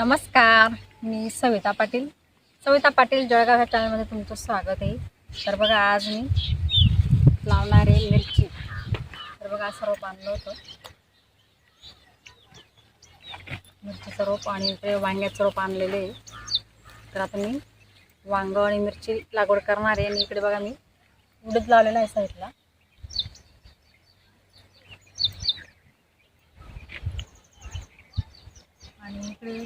नमस्कार मी सविता पाटील. सविता पाटील जळगाव ह्या चॅनलमध्ये तुमचं स्वागत आहे. तर बघा आज मी लावणारे मिरची. तर बघा असं रोप आणलं होतं. मिरचीचं रोप आणि इकडे वांग्याचं रोप आणलेलं आहे. तर आता मी वांग आणि मिरची लागवड करणार आहे. आणि इकडे बघा मी उडीद लावलेला आहे साईडला. आणि इकडे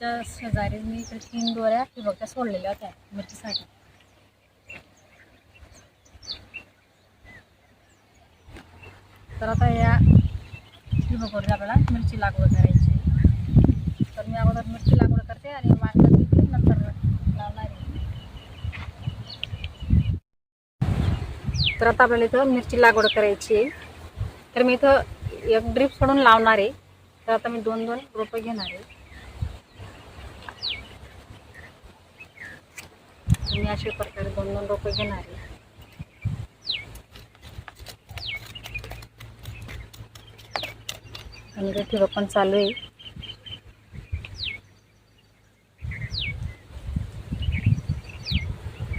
उडीदच्या शेजारी मी इकडे तीन दोऱ्या ठिबकच्या सोडलेल्या होत्या मिरचीसाठी तर आता या ठिबकवर आपल्याला मिरची लागवड करायची आहे. तर मी अगोदर मिरची लागवड करते आणि वांगं घेते नंतर लावणार आहे. तर आता आपल्याला इथं मिरची लागवड करायची आहे तर मी इथं एक ड्रीप सोडून लावणार आहे तर आता मी दोन दोन रोपं घेणार आहे मी अशा प्रकारे दोन दोन रोपे घेणार आहे. आणि ते रोपण चालू आहे.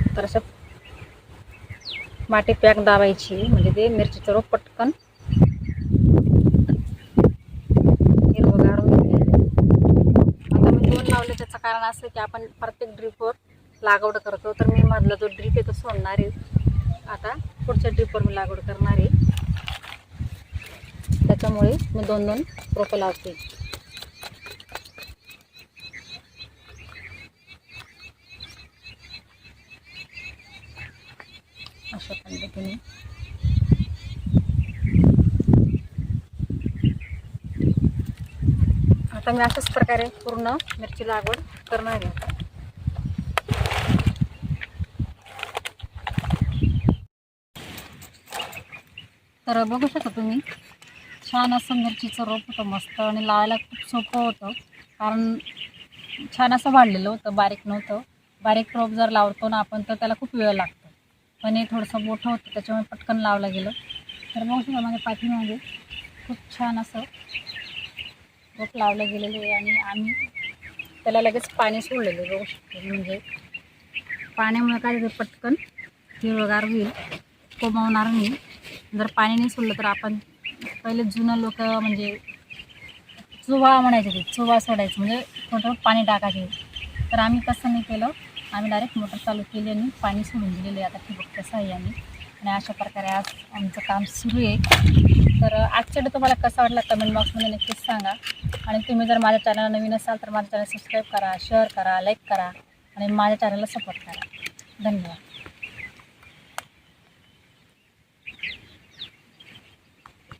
तर असं माटी पॅक दाबायची म्हणजे ते मिरचीचं रोप पटकन हिरवं गाडून आता मी दोन लावले त्याचं कारण असं की आपण प्रत्येक ड्रिपवर लागवड करतो. तर मी मधला जो ड्रीप आहे तो सोडणार आहे. आता पुढच्या ड्रीपवर मी लागवड करणार आहे. त्याच्यामुळे मी दोन दोन रोपं लावते. अशा पद्धतीने. आता मी अशाच प्रकारे पूर्ण मिरची लागवड करणार आहे आता तर बघू शकता तुम्ही छान असं मिरचीचं रोप होतं मस्त आणि लावायला खूप सोपं होतं. कारण छान असं वाढलेलं होतं बारीक नव्हतं. बारीक रोप जर लावतो ना आपण तर त्याला खूप वेळ लागतो. पण हे थोडंसं मोठं होतं त्याच्यामुळे पटकन लावलं गेलं. तर बघू शकता माझ्या पाठीमागे खूप छान असं रोप लावलं गेलेलं आहे आणि आम्ही त्याला लगेच पाणी सोडलेलं बघू शकतो म्हणजे पाण्यामुळे काय पटकन हिरवगार होईल कोमावणार नाही. जर पाणी नाही सोडलं तर आपण पहिले जुनं लोक म्हणजे चुवा म्हणायचे ते चुवा सोडायचं. म्हणजे मोटर पाणी टाकायचे. तर आम्ही कसं नाही केलं. आम्ही डायरेक्ट मोटर चालू केली आणि पाणी सोडून दिलेलं आहे. आता ठिबकच्या साह्याने आणि अशा प्रकारे आज आमचं काम सुरू आहे. तर आजचा व्हिडिओ तुम्हाला कसा वाटला कमेंट बॉक्समध्ये नक्कीच सांगा. आणि तुम्ही जर माझ्या चॅनलला नवीन असाल तर माझ्या चॅनल सबस्क्राईब करा शेअर करा लाईक करा आणि माझ्या चॅनलला सपोर्ट करा. धन्यवाद.